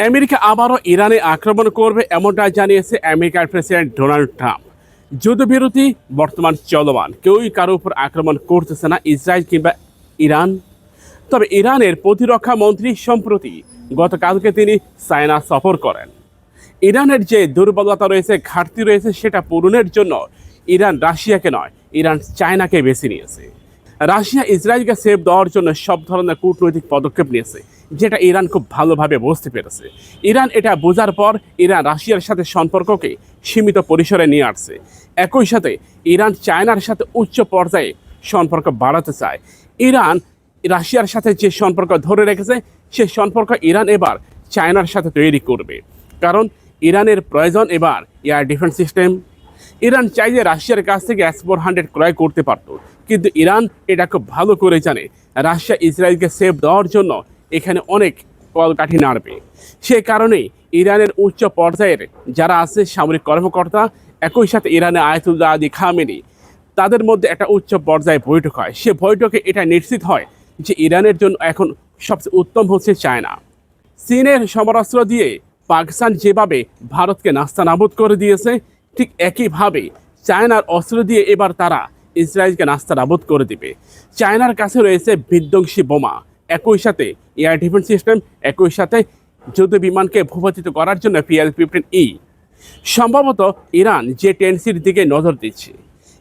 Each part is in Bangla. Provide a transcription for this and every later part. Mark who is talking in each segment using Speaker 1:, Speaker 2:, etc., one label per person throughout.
Speaker 1: আমেরিকা আবারও ইরানে আক্রমণ করবে এমনটা জানিয়েছে আমেরিকার প্রেসিডেন্ট ডোনাল্ড ট্রাম্প। যুদ্ধবিরতি বর্তমান চলমান। কেউই কারও উপর আক্রমণ করতেছে না, ইসরায়েল কিংবা ইরান। তবে ইরানের প্রতিরক্ষা মন্ত্রী সম্প্রতি গতকালকে তিনি চায়না সফর করেন। ইরানের যে দুর্বলতা রয়েছে, ঘাটতি রয়েছে, সেটা পূরণের জন্য ইরান রাশিয়াকে নয়, ইরান চায়নাকে বেছে নিয়েছে। রাশিয়া ইসরায়েলকে সেফ দেওয়ার জন্য সব ধরনের কূটনৈতিক পদক্ষেপ নিয়েছে। যেটা ইরান খুব ভালোভাবে বুঝতে পেরেছে। ইরান এটা বোঝার পর ইরান রাশিয়ার সাথে সম্পর্ককে সীমিত পরিসরে নিয়ে আসছে। একই সাথে ইরান চায়নার সাথে উচ্চ পর্যায়ে সম্পর্ক বাড়াতে চায়। ইরান রাশিয়ার সাথে যে সম্পর্ক ধরে রেখেছে, সে সম্পর্ক ইরান এবার চায়নার সাথে তৈরি করবে। কারণ ইরানের প্রয়োজন এবার এয়ার ডিফেন্স সিস্টেম। ইরান চাইলে রাশিয়ার কাছ থেকে এস ফোর হান্ড্রেড ক্রয় করতে পারত। কিন্তু ইরান এটা খুব ভালো করে জানে। রাশিয়া ইসরায়েলকে সেফ দেওয়ার জন্য এখানে অনেক কলকাঠি নাড়বে। সে কারণেই ইরানের উচ্চ পর্যায়ের যারা আছে, সামরিক কর্মকর্তা, একই সাথে ইরানের আয়তুল্লাহ আদি খামেনি, তাদের মধ্যে একটা উচ্চ পর্যায়ে বৈঠক হয়। সে বৈঠকে এটা নিশ্চিত হয় যে ইরানের জন্য এখন সবচেয়ে উত্তম হচ্ছে চায়না। চীনের সমরাস্ত্র দিয়ে পাকিস্তান যেভাবে ভারতকে নাস্তা নাবুদ করে দিয়েছে, ঠিক একইভাবে চায়নার অস্ত্র দিয়ে এবার তারা ইসরায়েলকে নাস্তা নাবুদ করে দিবে। চায়নার কাছে রয়েছে বিধ্বংসী বোমা। একই সাথে এয়ার ডিফেন্স সিস্টেম একই সাথে যুদ্ধ বিমানকে ভূপাতিত করার জন্য পিএল ফিফটিন ই সম্ভবত ইরান যে টেন্সির দিকে নজর দিচ্ছে।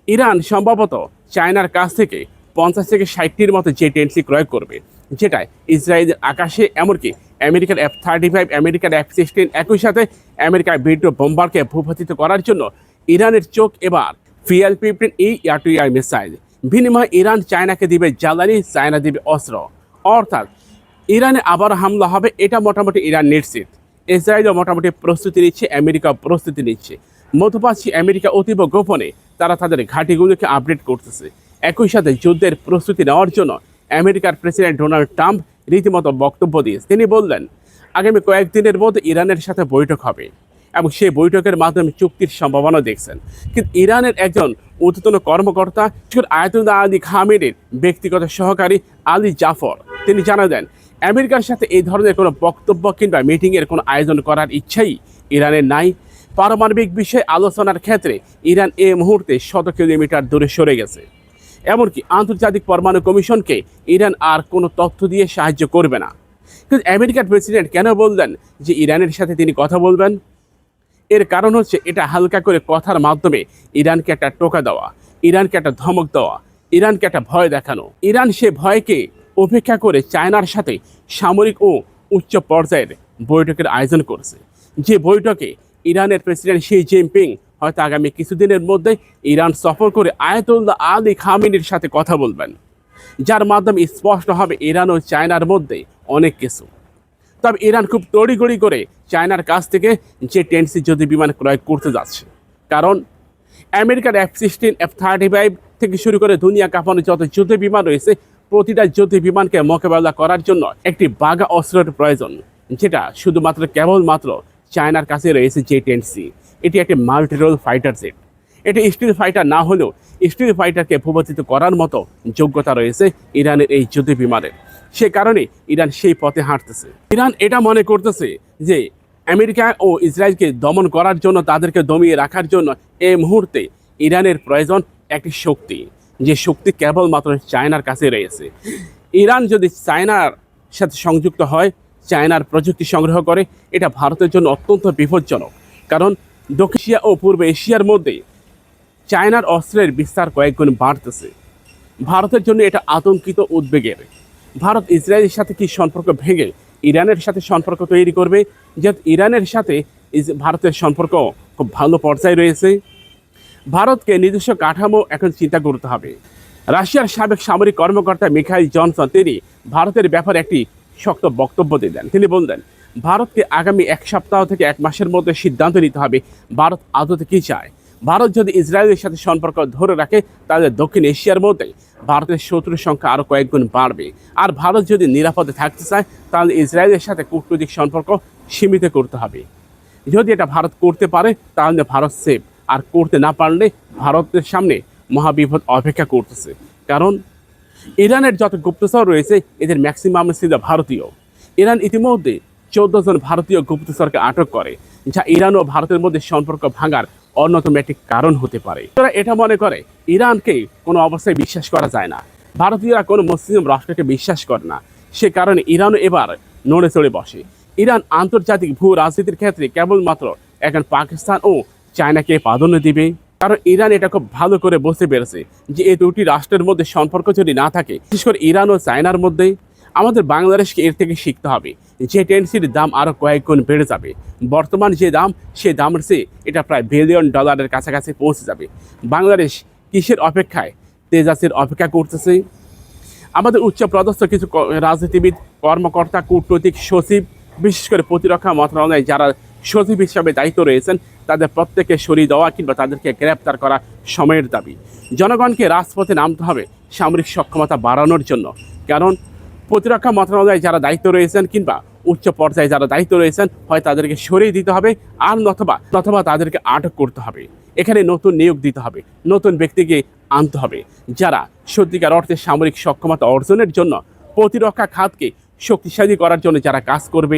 Speaker 1: ইরান সম্ভবত চায়নার কাছ থেকে পঞ্চাশ থেকে ষাটটির মতো যে টেন্সি ক্রয় করবে, যেটায় ইসরায়েলের আকাশে, এমনকি আমেরিকার এফ থার্টি ফাইভ আমেরিকার এফ সিক্সটিন একই সাথে আমেরিকার বিদ্রো বোম্বারকে ভূপাতিত করার জন্য ইরানের চোখ এবার PL fifteen E air to air missile বিনিময়ে ইরান চায়নাকে দিবে জ্বালানি, চায়না দিবে অস্ত্র। অর্থাৎ ইরানে আবার হামলা হবে, এটা মোটামুটি ইরান নিশ্চিত। ইসরায়েলও মোটামুটি প্রস্তুতি নিচ্ছে আমেরিকা প্রস্তুতি নিচ্ছে। মধ্যপ্রাচ্যে, আমেরিকা অতীব গোপনে তারা তাদের ঘাঁটিগুলোকে আপডেট করতেছে। একই সাথে যুদ্ধের প্রস্তুতি নেওয়ার জন্য আমেরিকার প্রেসিডেন্ট ডোনাল্ড ট্রাম্প রীতিমতো বক্তব্য দিয়েছে তিনি বললেন, আগামী কয়েকদিনের মধ্যে ইরানের সাথে বৈঠক হবে এবং সেই বৈঠকের মাধ্যমে চুক্তির সম্ভাবনা দেখছেন। কিন্তু ইরানের একজন ঊর্ধ্বতন কর্মকর্তা আয়াতুল্লাহ আলী খামেনের ব্যক্তিগত সহকারী আলী জাফর তিনি জানা দেন, আমেরিকার সাথে এই ধরনের কোনো বক্তব্য কিংবা মিটিংয়ের কোনো আয়োজন করার ইচ্ছাই ইরানের নাই। পারমাণবিক বিষয়ে আলোচনার ক্ষেত্রে ইরান এ মুহূর্তে শত কিলোমিটার দূরে সরে গেছে। এমনকি আন্তর্জাতিক পরমাণু কমিশনকে ইরান আর কোনো তথ্য দিয়ে সাহায্য করবে না। কিন্তু আমেরিকার প্রেসিডেন্ট কেন বললেন যে ইরানের সাথে তিনি কথা বলবেন? এর কারণ হচ্ছে এটা হালকা করে কথার মাধ্যমে ইরানকে একটা টোকা দেওয়া, ইরানকে একটা ধমক দেওয়া, ইরানকে একটা ভয় দেখানো। ইরান সে ভয়কে উপেক্ষা করে চায়নার সাথে সামরিক ও উচ্চ পর্যায়ের বৈঠকের আয়োজন করেছে। যে বৈঠকে ইরানের প্রেসিডেন্ট শি জিনপিং হয়তো আগামী কিছুদিনের মধ্যে ইরান সফর করে আয়াতুল্লাহ আলী খামিনির সাথে কথা বলবেন, যার মাধ্যমে স্পষ্ট হবে ইরান ও চায়নার মধ্যে অনেক কিছু। তবে ইরান খুব তড়িগড়ি করে চায়নার কাছ থেকে যে টেন্সি যুদ্ধ বিমান ক্রয় করতে যাচ্ছে, কারণ আমেরিকার F sixteen F thirty five থেকে শুরু করে দুনিয়া কাঁপানো যত যুদ্ধ বিমান রয়েছে প্রতিটা যুদ্ধ বিমানকে মোকাবেলা করার জন্য একটি বাঘা অস্ত্রের প্রয়োজন, যেটা শুধুমাত্র কেবলমাত্র চায়নার কাছে রয়েছে জে টেন সি এটি একটি মাল্টিরোল ফাইটার জেট এটি স্টিল ফাইটার না হলেও স্টিল ফাইটারকে ভূপাতিত করার মতো যোগ্যতা রয়েছে ইরানের এই যুদ্ধ বিমানের সে কারণে ইরান সেই পথে হাঁটতেছে। ইরান এটা মনে করতেছে যে আমেরিকা ও ইসরায়েলকে দমন করার জন্য তাদেরকে দমিয়ে রাখার জন্য এই মুহূর্তে ইরানের প্রয়োজন একটি শক্তি। যে শক্তি কেবলমাত্র চায়নার কাছে রয়েছে। ইরান যদি চায়নার সাথে সংযুক্ত হয়, চায়নার প্রযুক্তি সংগ্রহ করে, এটা ভারতের জন্য অত্যন্ত বিপজ্জনক। কারণ দক্ষিণ এশিয়া ও পূর্ব এশিয়ার মধ্যে চায়নার অস্ত্রের বিস্তার কয়েকগুণ বাড়তেছে। ভারতের জন্য এটা আতঙ্কিত উদ্বেগের। ভারত ইসরায়েলের সাথে কি সম্পর্ক ভেঙে ইরানের সাথে সম্পর্ক তৈরি করবে? যেহেতু ইরানের সাথে ভারতের সম্পর্ক খুব ভালো পর্যায়ে রয়েছে। ভারতকে নিজস্ব কাঠামো এখন চিন্তা করতে হবে। রাশিয়ার সাবেক সামরিক কর্মকর্তা মিখাইল জনসন, তিনি ভারতের ব্যাপারে একটি শক্ত বক্তব্য দিলেন তিনি বললেন, ভারতকে আগামী এক সপ্তাহ থেকে এক মাসের মধ্যে সিদ্ধান্ত নিতে হবে, ভারত আদতে কী চায়? ভারত যদি ইসরায়েলের সাথে সম্পর্ক ধরে রাখে, তাহলে দক্ষিণ এশিয়ার মধ্যে ভারতের শত্রুর সংখ্যা আরও কয়েকগুণ বাড়বে। আর ভারত যদি নিরাপদে থাকতে চায়, তাহলে ইসরায়েলের সাথে কূটনৈতিক সম্পর্ক সীমিত করতে হবে। যদি এটা ভারত করতে পারে, তাহলে ভারত সেফ আর করতে না পারলে ভারতের সামনে মহাবিপদ অপেক্ষা করতেছে। কারণ ইরানের যত গুপ্তচর রয়েছে, এদের ম্যাক্সিমাম ছিল ভারতীয়। ইরান ইতিমধ্যে চোদ্দ জন ভারতীয় গুপ্তচরকে আটক করে, যা ইরান ও ভারতের মধ্যে সম্পর্ক ভাঙার অন্যতম একটি কারণ হতে পারে। তারা এটা মনে করে, ইরানকে কোনো অবস্থায় বিশ্বাস করা যায় না। ভারতীয়রা কোনো মুসলিম রাষ্ট্রকে বিশ্বাস করে না। সে কারণে ইরানও এবার নড়ে চড়ে বসে। ইরান আন্তর্জাতিক ভূ রাজনীতির ক্ষেত্রে কেবলমাত্র এখন পাকিস্তান ও চায়নাকে প্রাধান্য দিবে। কারণ ইরান এটা খুব ভালো করে বুঝতে পেরেছে যে এই দুটি রাষ্ট্রের মধ্যে সম্পর্ক যদি না থাকে, বিশেষ করে ইরান ও চায়নার মধ্যে, আমাদের বাংলাদেশকে এর থেকে শিখতে হবে যে টেন্সির দাম আরও কয়েক গুণ বেড়ে যাবে। বর্তমান যে দাম, সে দামের চেয়ে এটা প্রায় বিলিয়ন ডলারের কাছাকাছি পৌঁছে যাবে। বাংলাদেশ কিসের অপেক্ষায়? তেজাসের অপেক্ষা করতেছে। আমাদের উচ্চপদস্থ কিছু রাজনীতিবিদ, কর্মকর্তা, কূটনৈতিক সচিব, বিশেষ করে প্রতিরক্ষা মন্ত্রণালয়ে যারা সচিব হিসাবে দায়িত্ব রয়েছেন তাদের প্রত্যেকে সরিয়ে দেওয়া কিংবা তাদেরকে গ্রেপ্তার করা সময়ের দাবি। জনগণকে রাজপথে নামতে হবে সামরিক সক্ষমতা বাড়ানোর জন্য। কারণ প্রতিরক্ষা মন্ত্রণালয়ে যারা দায়িত্ব রয়েছেন কিংবা উচ্চ পর্যায়ে যারা দায়িত্ব রয়েছেন, হয় তাদেরকে সরিয়ে দিতে হবে আর নথবা নথবা তাদেরকে আটক করতে হবে। এখানে নতুন নিয়োগ দিতে হবে, নতুন ব্যক্তিকে আনতে হবে, যারা সত্যিকার অর্থে সামরিক সক্ষমতা অর্জনের জন্য প্রতিরক্ষা খাতকে শক্তিশালী করার জন্য যারা কাজ করবে।